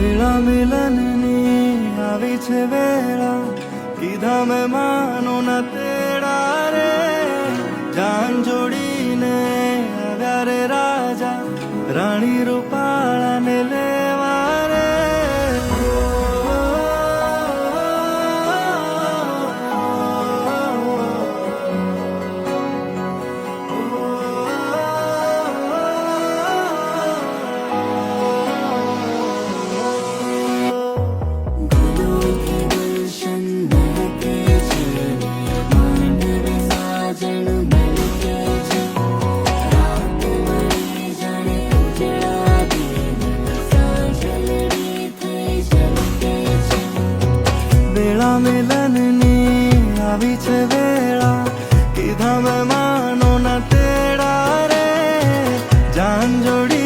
વેળા મિલનની આવી છે વેળા. કીધા માનો ના તેડા રે. જાન જોડીને આવ્યા રે રાજા. રાણી રૂપાળાને मिलन नी अभी छे बेड़ा किधा मैं मानो ना तेरा रे जान जोड़ी